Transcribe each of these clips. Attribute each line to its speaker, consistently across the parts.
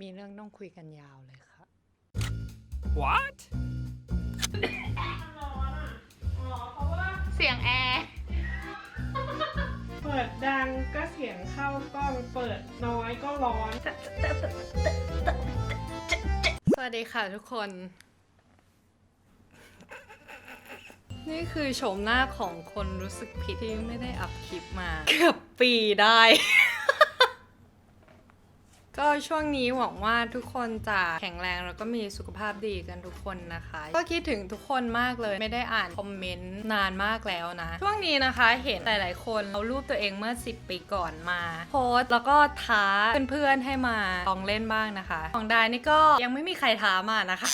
Speaker 1: มีเรื่องต้องคุยกันยาวเลยค่ะ
Speaker 2: What
Speaker 1: เสียงแอร์
Speaker 3: เปิดดังก็เสียงเข้ากล้อง เปิดน้อยก็ร้อน
Speaker 1: สวัสดีค่ะทุกคน นี่คือโฉมหน้าของคนรู้สึกผิดที่ไม่ได้อัพคลิปมา เกือบปีได้ ก็ช่วงนี้หวังว่าทุกคนจะแข็งแรงแล้วก็มีสุขภาพดีกันทุกคนนะคะ ก็คิดถึงทุกคนมากเลย ไม่ได้อ่านคอมเมนต์นานมากแล้วนะ ช่วงนี้นะคะเห็นหลายๆคนเอารูปตัวเองเมื่อ 10 ปีก่อนมาโพสแล้วก็ท้าเพื่อนๆให้มาลองเล่นบ้างนะคะ ของดายนี่ก็ยังไม่มีใครท้ามานะคะ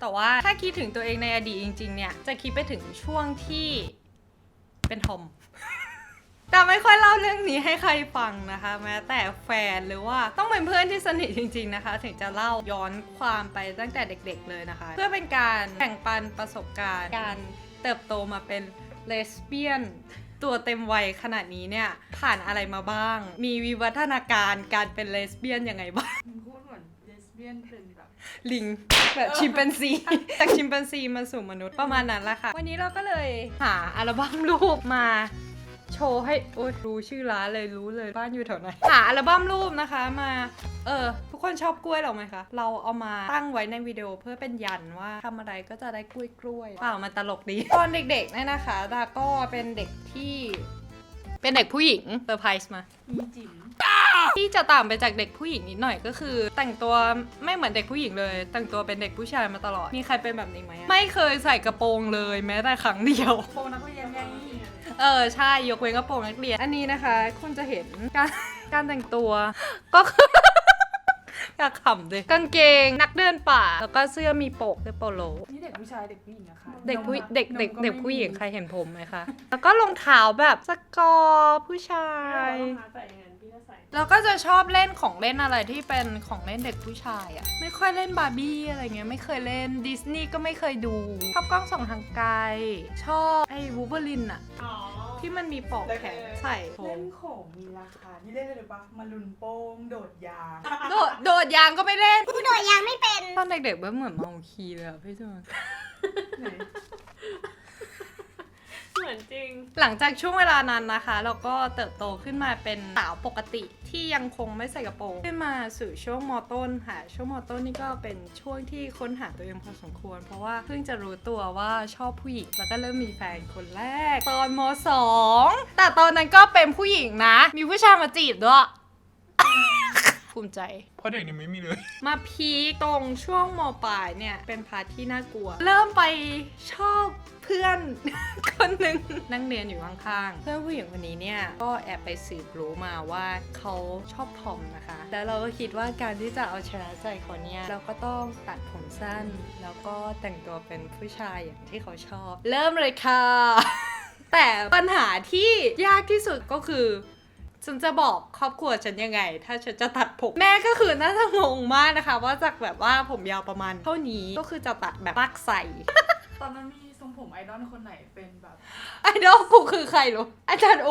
Speaker 1: แต่ว่าถ้าคิดถึงตัวเองในอดีตจริง ๆ เนี่ยจะคิดไปถึงช่วงที่เป็นทอม แต่ไม่ค่อยเล่าเรื่องนี้ให้ใครฟังนะคะ แม้แต่แฟนหรือว่าต้องเป็นเพื่อนที่สนิทจริง ๆนะคะ ถึงจะเล่าย้อนความไปตั้งแต่เด็ก ๆ เลยนะคะ เพื่อเป็นการแบ่งปันประสบการณ์การเติบโตมาเป็นเลสเบี้ยนตัวเต็มวัยขนาดนี้เนี่ย ผ่านอะไรมาบ้าง มีวิวัฒนาการการเป็นเลสเบี้ยนยังไงบ้าง
Speaker 4: มึงพูดเหมือนเลสเบี้ยนเป็นแบบ
Speaker 1: ลิงแบบชิมแปนซี จากชิมแปนซีมาสู่มนุษย์ประมาณนั้นแหละค่ะ วันนี้เราก็เลยหาอัลบั้มรูปมา โชว์ให้โอ้ยรู้ชื่อร้านเลยรู้เลยบ้านอยู่แถวไหนหาอัลบั้มรูปนะคะมาเออทุกคนชอบกล้วยเราไหมคะ เราเอามาตั้งไว้ในวิดีโอเพื่อเป็นยันว่าทำอะไรก็จะได้กล้วยกล้วยเปล่ามันตลกดี ตอนเด็กๆเนี่ยนะคะดาก็เป็นเด็กที่ เป็นเด็กผู้หญิงเซอร์ไพรส์มา
Speaker 4: มีจิ๋ม
Speaker 1: ที่จะต่างไปจากเด็กผู้หญิงนิดหน่อยก็คือ แต่งตัวไม่เหมือนเด็กผู้หญิงเลย แต่งตัวเป็นเด็กผู้ชายมาตลอด มีใครเป็นแบบนี้ไหมอะไม่เคยใส่กระโปรงเลยแม้แต่ครั้งเดียว
Speaker 4: โปรงนักเรียนไง
Speaker 1: เออใช่ยกเว้นกระโปรงนักเรียน อันนี้นะคะ คุณจะเห็นการการแต่งตัวก็คือ อยากขำเลยกางเกงนักเดินป่า แล้วก็เสื้อมีโปกเสื้อโปโล
Speaker 4: นี่เด็กผู้ชายเด็กผู้หญิงอะค่ะ
Speaker 1: เด็กผู้
Speaker 4: นมอะ
Speaker 1: เด็กเด็ก
Speaker 4: นม
Speaker 1: เด็ก
Speaker 4: ไม่
Speaker 1: ผู้หญิง
Speaker 4: มี
Speaker 1: ใครเห็นผมไหมคะ แล้วก็รองเท้าแบบสกอร์ผู้ชาย
Speaker 3: ใส่อย่างนั้นพี่ก็ใส่
Speaker 1: แล้วก็จะชอบเล่นของเล่นอะไรที่เป็นของเล่นเด็กผู้ชายอะ่ะ ไม่ค่อยเล่นบาร์บี้อะไรเงี้ย ไม่เคยเล่นดิสนีย์ก็ไม่เคยดู ชอบกล้องส่องทางไกล ชอบไอ้วูเบอรินอะ
Speaker 3: อ๋อ
Speaker 1: ที่มันมีปลอกแขนใส่ผ
Speaker 4: เล่
Speaker 1: ม
Speaker 4: นของมีราคาที่เล่นเลยหรือปะมาลุนโป้งโดดยาง
Speaker 1: โดดโดดยางก็ไม่เล่น
Speaker 5: กูโดดยังไม่เป็น
Speaker 1: ตอนเด็กๆแบบเหมือนเมาคีเลยอะพี่จอน
Speaker 4: ไหน
Speaker 3: เห มือนจริง
Speaker 1: หลังจากช่วงเวลานั้นนะคะ เราก็เติบโตขึ้นมาเป็นสาวปกติที่ยังคงไม่ใส่กระโปรงขึ้นมาสู่ช่วงมต้นค่ะ ช่วงมต้นนี่ก็เป็นช่วงที่ค้นหาตัวเองพอสมควร เพราะว่าเพิ่งจะรู้ตัวว่าชอบผู้หญิงแล้วก็เริ่มมีแฟนคนแรก ตอนมสองแต่ตอนนั้นก็เป็นผู้หญิงนะ มีผู้ชายมาจีบด้วย ภูมิใจ
Speaker 2: เพราะเด็กนี่ไม่มีเลย
Speaker 1: มาพีคตรงช่วงมปลายเนี่ย เป็นพาร์ทที่น่ากลัว เริ่มไปชอบเพื่อน คนหนึ่งนั่งเรียนอยู่ข้างๆ เพื่อนผู้หญิงคนนี้เนี่ย ก็แอบไปสืบรู้มาว่าเขาชอบทอมนะคะ แล้วเราก็คิดว่าการที่จะเอาชนะใจเขาเนี่ยเราก็ต้องตัดผมสั้น แล้วก็แต่งตัวเป็นผู้ชายอย่างที่เขาชอบ เริ่มเลยค่ะ แต่ปัญหาที่ยากที่สุดก็คือ ฉันจะบอกครอบครัวฉันยังไง ถ้าฉันจะตัดผม แม่ก็คือน่าจะงงมากนะคะ ว่าจากแบบว่าผมยาวประมาณเท่านี้ก็คือจะตัดแบบลากใส่
Speaker 4: ตอนนั้นมีทรงผมไอดอลคนไหนเป็นแบบ
Speaker 1: ไอดอลกูคือใครรู้อาจารย์โอ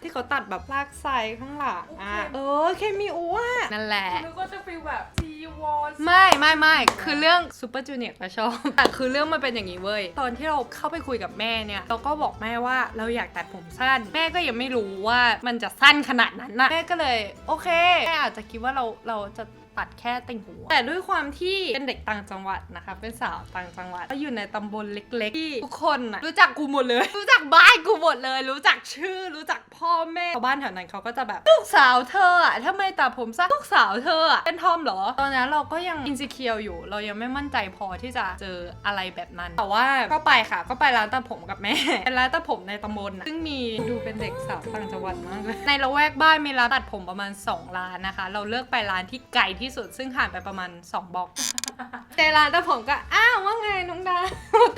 Speaker 1: ที่เขาตัดแบบลากใส่ข้างหลังอะ เออ เคมีอูอะนั่นแหละ
Speaker 4: นึกว่าจะฟีลแบบ ซีวอล
Speaker 1: ไม่ไม่ไม่คือเรื่องซูเปอร์จูเนียร์ก็ชอบแต่คือเรื่องมันเป็นอย่างนี้เว้ย ตอนที่เราเข้าไปคุยกับแม่เนี่ย เราก็บอกแม่ว่าเราอยากตัดผมสั้น แม่ก็ยังไม่รู้ว่ามันจะสั้นขนาดนั้นนะแม่ก็เลย โอเค แม่อาจจะคิดว่าเราเราจะ ตัดแค่ติ่งหูแต่ด้วยความที่เป็นเด็กต่างจังหวัดนะคะ เป็นสาวต่างจังหวัดก็อยู่ในตำบลเล็กๆที่ทุกคนนะรู้จักกูหมดเลย รู้จักบ้านกูหมดเลย รู้จักชื่อ รู้จักพ่อแม่ชาวบ้านแถวนั้นเขาก็จะแบบลูกสาวเธออะทำไมตัดผมสั้นลูกสาวเธออะเป็นทอมเหรอ ตอนนั้นเราก็ยังอินสิเคียวอยู่ เรายังไม่มั่นใจพอที่จะเจออะไรแบบนั้น แต่ว่าก็ไปค่ะ ก็ไปร้านตัดผมกับแม่เป็นร้านตัดผมในตำบลนะซึ่งมีดูเป็นเด็กสาวต่างจังหวัดมากเลยในละแวกบ้านมีร้านตัดผมประมาณ2ร้านนะคะ เราเลือกไปร้านที่ไกลที่สุด ซึ่งห่างไปประมาณ 2บล็อกแต่ร้านตัดผมก็ อ้าวว่าไงน้องดา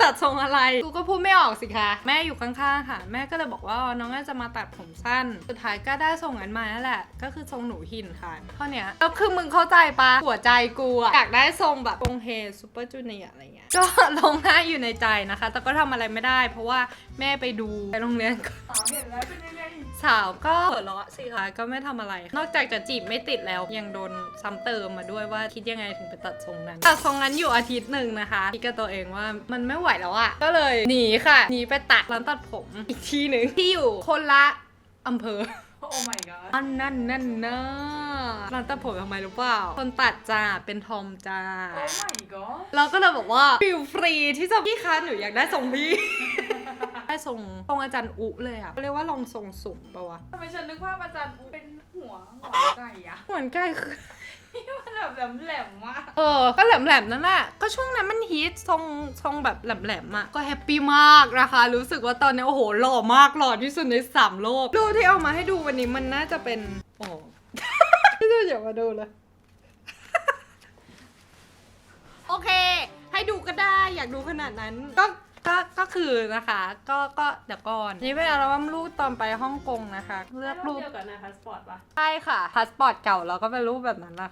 Speaker 1: ตัดทรงอะไร กูก็พูดไม่ออกสิคะ แม่อยู่ข้างๆค่ะ แม่ก็เลยบอกว่าน้องน่าจะมาตัดผมสั้น สุดท้ายก็ได้ทรงนั้นมานั่นแหละ ก็คือทรงหนูหินค่ะเท่าเนี้ยแล้วคือมึงเข้าใจปะหัวใจใจกูอะอยากได้ทรงแบบวงเฮซูเปอร์จูเนียอะไรเงี้ย ก็ลงหน้าอยู่ในใจนะคะ แต่ก็ทำอะไรไม่ได้ เพราะว่าแม่ไปดูไปโรงเรียนก่อน
Speaker 4: อ๋อเห็นแล้วเป็นยังไง
Speaker 1: สาวก็หัวเราะสิคะก็ไม่ทำอะไร นอกจากจะจีบไม่ติดแล้วยังโดนซ้ำเติมมาด้วยว่าคิดยังไงถึงไปตัดทรงนั้นตัดทรงนั้นอยู่อาทิตย์หนึ่งนะคะคิดกับตัวเองว่ามันไม่ไหวแล้วอะก็เลยหนีค่ะหนีไปตัดร้านตัดผมอีกที่หนึ่งที่อยู่คนละอำเภอ
Speaker 4: โอ้ my god
Speaker 1: อันนั่นนั่นนะร้านตัดผมทำไมรู้เปล่า คนตัดจ้าเป็นทอมจ้า
Speaker 4: โอ้ my god
Speaker 1: เราก็เลยบอกว่าฟิลฟรีที่จะพี่คะหนูอยากได้ทรงพี่ ได้ทรงทรงอาจารย์อุเลยอะเรียกว่าลองทรงสูงปะวะ
Speaker 4: ทำไมฉันนึกว่าอาจารย์อูเป็นหัวหัวไก่อะ
Speaker 1: เหมือนใกล้คือ
Speaker 4: มันแบบแหลมๆมาก
Speaker 1: เออ ก็แหลมๆนั่นแหละ ก็ช่วงนั้นมันฮิตทรงทรงแบบแหลมๆอะก็แฮปปี้มากนะคะ รู้สึกว่าตอนนี้โอ้โหหล่อมากหล่อที่สุดในสามโลก รูปที่เอามาให้ดูวันนี้มันน่าจะเป็น โอ้พี่ดูอย่ามาดูเลย โอเค ให้ดูก็ได้อยากดูขนาดนั้น ก็ ก็ก็คือนะคะ ก็ก็เดี๋ยวก่อนนี่เป็นอัลบั้มรูปตอนไปฮ่องกงนะคะ เลือกรูป
Speaker 3: เดียวกับในพาสปอร์ตปะ
Speaker 1: ใช่ค่ะพาสปอร์ตเก่าเราก็เป็นรูปแบบนั้นละ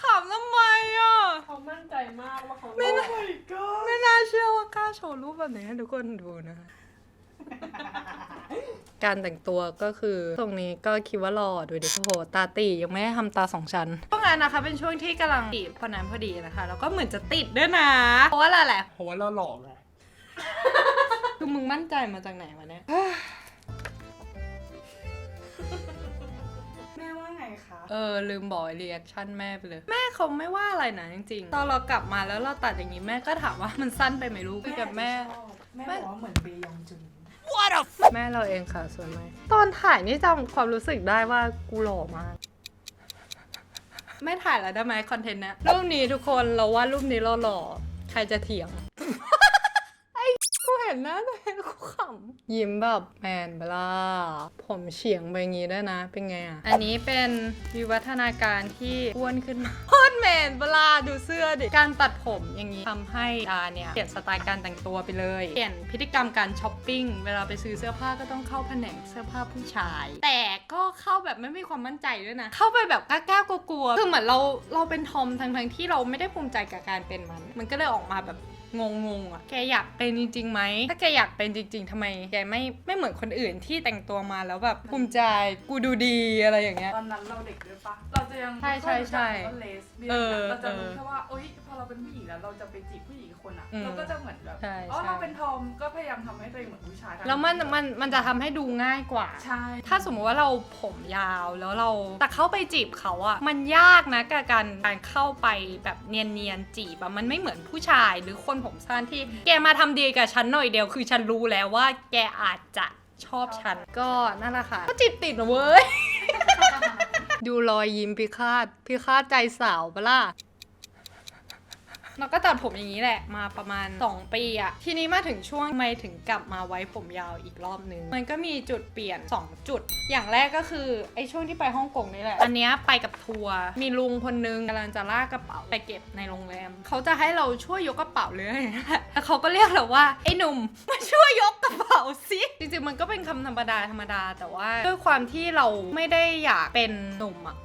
Speaker 1: ขำทำไมอะ
Speaker 3: เขามั่นใจมากว่าเขา
Speaker 1: ไม่
Speaker 3: ร
Speaker 1: น่า
Speaker 3: อด
Speaker 4: my god
Speaker 1: ไม่น่าเชื่อว่ากล้าโชว์รูปแบบนี้ให้ทุกคนดูนะคะ การแต่งตัวก็คือตรงนี้ก็คิดว่าหล่อดูดิโอ้โหตาตียังไม่ได้ทำตาสองชั้นช่วงนั้นนะคะ เป็นช่วงที่กำลังติดพอนั้นพอดีนะคะ แล้วก็เหมือนจะติดด้วยนะ เพราะว่าอะไรแหละ
Speaker 2: เพราะว่าเราหลอกไง
Speaker 1: คือมึงมั่นใจมาจากไหนวะเนี่ย
Speaker 4: แม่ว่าไงคะ
Speaker 1: เออ ลืมบอกรีแอคชั่นแม่ไปเลย แม่เขาไม่ว่าอะไรนะจริงๆ ตอนเรากลับมาแล้วเราตัดอย่างนี้แม่ก็ถามว่ามันสั้นไปไหมลูกพี่กับแม่
Speaker 4: ชอบแม่บอกว่าเหมือนเบยองจุน
Speaker 1: แม่เราเองค่ะส่วนไหมตอนถ่ายนี่จำความรู้สึกได้ว่ากูหล่อมาก ไม่ถ่ายแล้วได้ไหมคอนเทนต์เนี้ยรูปนี้ทุกคนเราว่ารูปนี้เราหล่อ ใครจะเถียงไอ้กู เห็นหน้าตัวเองกูขำยิ้มแบบแมนเบล่าผมเฉียงไปงี้ด้วยนะ เป็นไงอะ อันนี้เป็นวิวัฒนาการที่อ้วนขึ้นมาโคตรแมนเบล่าดูเสื้อดิ การตัดผมอย่างนี้ทำให้ดาเนี่ย เปลี่ยนสไตล์การแต่งตัวไปเลย เปลี่ยนพฤติกรรมการช้อปปิ้ง เวลาไปซื้อเสื้อผ้าก็ต้องเข้าแผนกเสื้อผ้าผู้ชาย แต่ก็เข้าแบบไม่มีความมั่นใจด้วยนะ เข้าไปแบบกล้าๆกลัวๆคือเหมือนเราเราเป็นทอมทั้งๆที่เราไม่ได้ภูมิใจกับการเป็นมัน มันก็เลยออกมาแบบ งงงๆอะ แกอยากเป็นจริงๆไหม ถ้าแกอยากเป็นจริง ๆทำไม แกไม่ไม่เหมือนคนอื่นที่แต่งตัวมาแล้วแบบภูมิใจ กูดูดีอะไรอย่างเงี้ย
Speaker 4: ตอนนั้นเราเด็กด้วยปะเราจะยัง
Speaker 1: ใช่ใช่ใช่
Speaker 4: ไม่รู้จักคำว่าเลสเบี้ยน
Speaker 1: เออ
Speaker 4: เราจะรู้
Speaker 1: เออ
Speaker 4: แค่ว่าเอ้ยพอเราเป็นผู้หญิงแล้วเราจะไปจีบผู้หญิงอีกคนอะ
Speaker 1: อืม
Speaker 4: เราก็จะเหมือนแบบ
Speaker 1: ใช่
Speaker 4: อ๋อ
Speaker 1: ใช่
Speaker 4: เราเป็นทอมก็พยายามทำให้ตัวเองเหมือนผู้ชาย
Speaker 1: แล้วมันมันมันจะทำให้ดูง่ายกว่า
Speaker 4: ใช่
Speaker 1: ถ้าสมมติว่าเราผมยาวแล้วเรา แต่เข้าไปจีบเขาอะมันยากนะกับการการเข้าไปแบบเนียนๆจีบอะมันไม่เหมือนผู้ชายหรือคนผมสั้นที่ แกมาทำดีกับฉันหน่อยเดียวคือฉันรู้แล้วว่า แกอาจจะชอบฉัน ก็นั่นแหละค่ะก็จีบติดนะเว้ย ดูรอยยิ้มพิฆาตพิฆาตใจสาวปะล่ะ เราก็ตัดผมอย่างนี้แหละมาประมาณ 2 ปีอะทีนี้มาถึงช่วงไม่ถึงกลับมาไว้ผมยาวอีกรอบนึง มันก็มีจุดเปลี่ยน 2 จุด อย่างแรกก็คือไอ้ช่วงที่ไปฮ่องกงนี่แหละ อันนี้ไปกับทัวร์มีลุงคนนึงกำลังจะลากกระเป๋าไปเก็บในโรงแรม เขาจะให้เราช่วยยกกระเป๋าเลยแล้วเขาก็เรียกเราว่าไอ้หนุ่มมาช่วยยกกระเป๋าสิจริงๆมันก็เป็นคำธรรมดาธรรมดาแต่ว่าด้วยความที่เราไม่ได้อยากเป็นหนุ่มอะ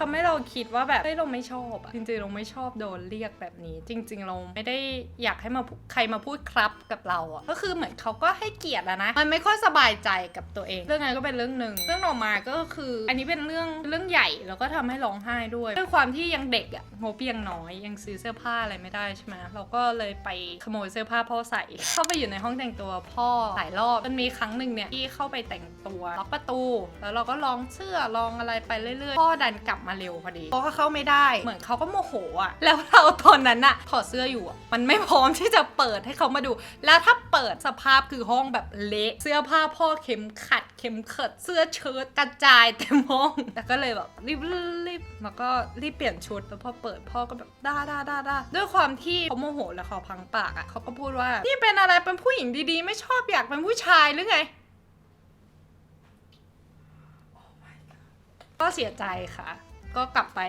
Speaker 1: ทำให้เราคิดว่าแบบเฮ้ยเราไม่ชอบอะจริงๆเราไม่ชอบโดนเรียกแบบนี้ จริง ๆ เราไม่ได้อยากให้มาใครมาพูดครับกับเราอะก็คือเหมือนเขาก็ให้เกียรติอะนะ มันไม่ค่อยสบายใจกับตัวเอง เรื่องนั้นก็เป็นเรื่องหนึ่งเรื่องต่อมาก็คือ อันนี้เป็นเรื่องเรื่องใหญ่แล้วก็ทำให้ร้องไห้ด้วยด้วยความที่ยังเด็กอะงบยังน้อยยังซื้อเสื้อผ้าอะไรไม่ได้ใช่ไหมเราก็เลยไปขโมยเสื้อผ้าพ่อใส่ เข้าไปอยู่ในห้องแต่งตัวพ่อหลายรอบมันมีครั้งหนึ่งเนี่ยที่เข้าไปแต่งตัวล็อกประตู แล้วเราก็ลองเสื้อลองอะไรไปเรื่อยๆพ่อดันกลับมาเร็วพอดีพ่อก็เข้าไม่ได้ เหมือนเขาก็โมโหอะแล้วเราตอนนั้นอะถอดเสื้ออยู่อะมันไม่พร้อมที่จะเปิดให้เขามาดู แล้วถ้าเปิดสภาพคือห้องแบบเละเสื้อผ้าพ่อเข็มขัด เข็มขัดเสื้อเชิ้ตกระจายเต็มห้องแต่ก็เลยแบบรีบรีบแล้วก็รีบเปลี่ยนชุดแล้วพอเปิดพ่อก็แบบด้าด้าด้าด้าด้วยความที่เขาโมโหแล้วเขาพังปากอะเขาก็พูดว่านี่เป็นอะไรเป็นผู้หญิงดีๆ ไม่ชอบอยากเป็นผู้ชายหรือไง ก็เสียใจค่ะ ก็กลับไป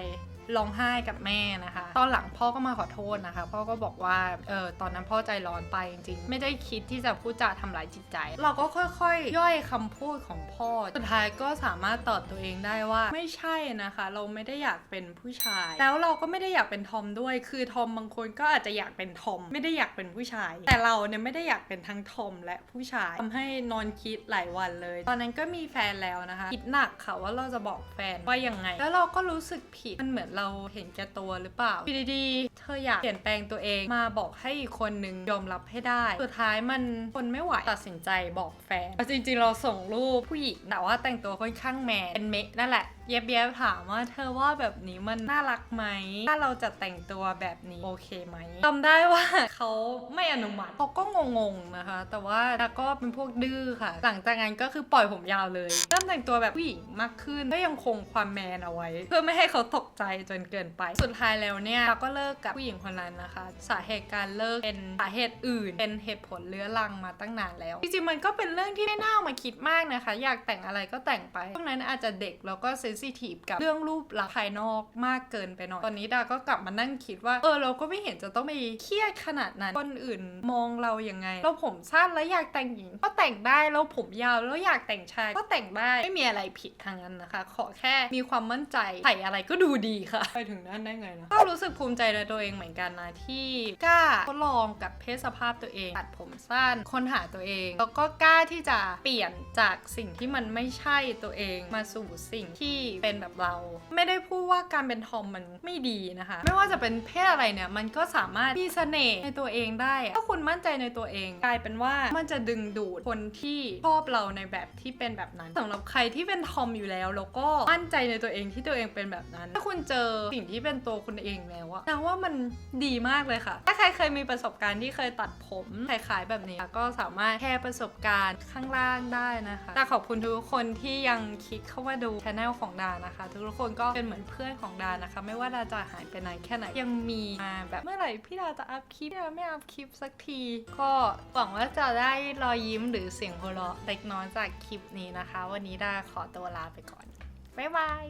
Speaker 1: ร้องไห้กับแม่นะคะ ตอนหลังพ่อก็มาขอโทษนะคะ พ่อก็บอกว่าเออตอนนั้นพ่อใจร้อนไปจริงๆ ไม่ได้คิดที่จะพูดจาทำร้ายจิตใจ เราก็ค่อยๆ ย่อยคำพูดของพ่อ สุดท้ายก็สามารถตอบตัวเองได้ว่าไม่ใช่นะคะ เราไม่ได้อยากเป็นผู้ชาย แล้วเราก็ไม่ได้อยากเป็นทอมด้วย คือทอมบางคนก็อาจจะอยากเป็นทอม ไม่ได้อยากเป็นผู้ชาย แต่เราเนี่ยไม่ได้อยากเป็นทั้งทอมและผู้ชายทำให้นอนคิดหลายวันเลย ตอนนั้นก็มีแฟนแล้วนะคะ คิดหนักค่ะว่าเราจะบอกแฟนว่ายังไง แล้วเราก็รู้สึกผิด มันเหมือนเราเห็นแก่ตัวหรือเปล่าอยู่ดีๆเธออยากเปลี่ยนแปลงตัวเองมาบอกให้อีกคนนึงยอมรับให้ได้ สุดท้ายมันคนไม่ไหวตัดสินใจบอกแฟนแต่จริงๆเราส่งรูปผู้หญิงแต่ว่าแต่งตัวค่อนข้างแมนเป็นเมะนั่นแหละ เย็บเย็บถามว่าเธอว่าแบบนี้มันน่ารักไหม ถ้าเราจะแต่งตัวแบบนี้โอเคไหมจำได้ว่าเขาไม่อนุมัติเขาก็งงๆนะคะ แต่ว่าดาก็เป็นพวกดื้อค่ะ หลังจากนั้นก็คือปล่อยผมยาวเลย เริ่มแต่งตัวแบบผู้หญิงมากขึ้น ก็ยังคงความแมนเอาไว้ เพื่อไม่ให้เขาตกใจจนเกินไป สุดท้ายแล้วเนี่ยเราก็เลิกกับผู้หญิงคนนั้นนะคะ สาเหตุการเลิกเป็นสาเหตุอื่น เป็นเหตุผลเรื้อรังมาตั้งนานแล้ว จริงๆมันก็เป็นเรื่องที่ไม่น่าเอามาคิดมากนะคะ อยากแต่งอะไรก็แต่งไปช่วงนั้นอาจจะเด็กแล้วก็เซนซิทีฟกับเรื่องรูปลักษณ์ภายนอกมากเกินไปหน่อย ตอนนี้ดาก็กลับมานั่งคิดว่า เออเราก็ไม่เห็นจะต้องไปเครียดขนาดนั้น คนอื่นมองเรายังไง เราผมสั้นแล้วอยากแต่งหญิง ก็แต่งได้แล้วผมยาวแล้วอยากแต่งชาย ก็แต่งได้ไม่มีอะไรผิดทางนั้นนะคะ ขอแค่มีความมั่นใจใส่อะไรก็ดูดีค่ะ ไปถึงนั้นได้ไงนะก็รู้สึกภูมิใจในตัวเองเหมือนกันนะที่กล้าทดลองกับเพศสภาพตัวเองตัดผมสั้นค้นหาตัวเองแล้วก็กล้าที่จะเปลี่ยนจากสิ่งที่มันไม่ใช่ตัวเองมาสู่สิ่งที่เป็นแบบเรา ไม่ได้พูดว่าการเป็นทอมมันไม่ดีนะคะ ไม่ว่าจะเป็นเพศอะไรเนี่ย มันก็สามารถมีเสน่ห์ในตัวเองได้ถ้าคุณมั่นใจในตัวเอง กลายเป็นว่ามันจะดึงดูดคนที่ชอบเราในแบบที่เป็นแบบนั้นสำหรับใครที่เป็นทอมอยู่แล้วแล้วก็มั่นใจในตัวเองที่ตัวเองเป็นแบบนั้น ถ้าคุณเจอสิ่งที่เป็นตัวคุณเองแล้วอะนะว่ามันดีมากเลยค่ะ ถ้าใครเคยมีประสบการณ์ที่เคยตัดผมคล้ายๆแบบนี้ก็สามารถแชร์ประสบการณ์ข้างล่างได้นะคะแต่ขอบคุณทุกคนที่ยังคลิกเข้ามาดูช anel ของดานะคะ ทุกคนก็เป็นเหมือนเพื่อนของดานะคะ ไม่ว่าดาจะหายไปไหนแค่ไหนยังมีมาแบบเมื่อไหร่พี่ดาจะอัพคลิปพี่ดาไม่อัพคลิปสักที ก็หวังว่าจะได้รอยยิ้มหรือเสียงหัวเราะเล็กน้อยจากคลิปนี้นะคะ วันนี้ดาขอตัวลาไปก่อนบ๊ายบาย